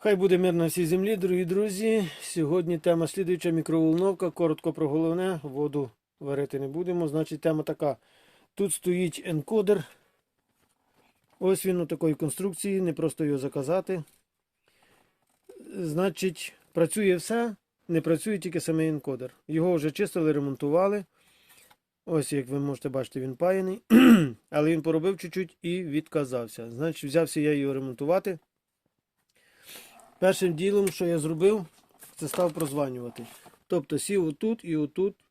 Хай буде мир на всій землі, дорогі друзі. Сьогодні тема слідуюча мікроволновка. Коротко про головне. Воду варити не будемо. Значить, тема така. Тут стоїть енкодер. Ось він у такої конструкції, не просто його заказати. Значить, працює все, не працює тільки самий енкодер. Його вже чистили, ремонтували. Ось, як ви можете бачити, він паяний. Але він поробив чуть-чуть і відказався. Значить, взявся я його ремонтувати. Першим ділом, що я зробив, це став прозванювати. Тобто сів отут і отут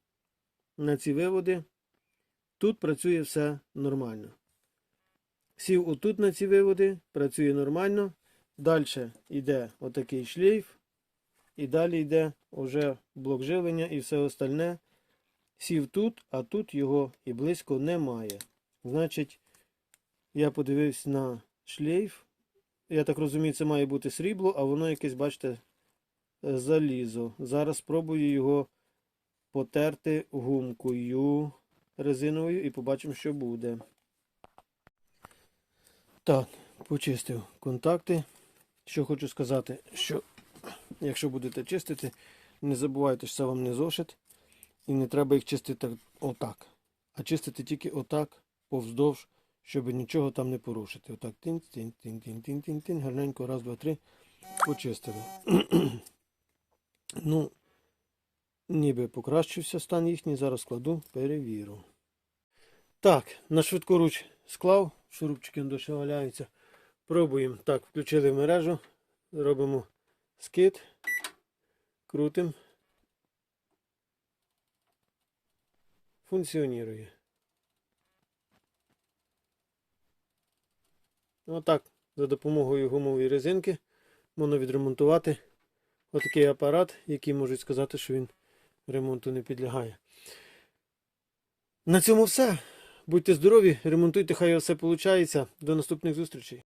на ці виводи. Тут працює все нормально. Сів отут на ці виводи, працює нормально. Далі йде отакий шлейф. І далі йде вже блок живлення і все остальне. Сів тут, а тут його і близько немає. Значить, я подивився на шлейф. Я так розумію, це має бути срібло, а воно якесь, бачите, е, залізо. Зараз спробую його потерти гумкою резиновою і побачимо, що буде. Так, почистив контакти. Що хочу сказати, що якщо будете чистити, не забувайте, що це вам не зошит. І не треба їх чистити отак. А чистити тільки отак, повздовж, щоб нічого там не порушити. Отак тин тин тин тин тин тин тин гарненько, раз, два, три, почистили. ну, ніби покращився стан їхній, зараз складу, перевірю. Так, на швидкоруч склав, шурупчики досі валяються. Пробуємо. Так, включили мережу, робимо скид, крутимо. Функціонує. Отак, за допомогою гумової резинки можна відремонтувати отакий апарат, який можуть сказати, що він ремонту не підлягає. На цьому все. Будьте здорові, ремонтуйте, хай все виходить. До наступних зустрічей.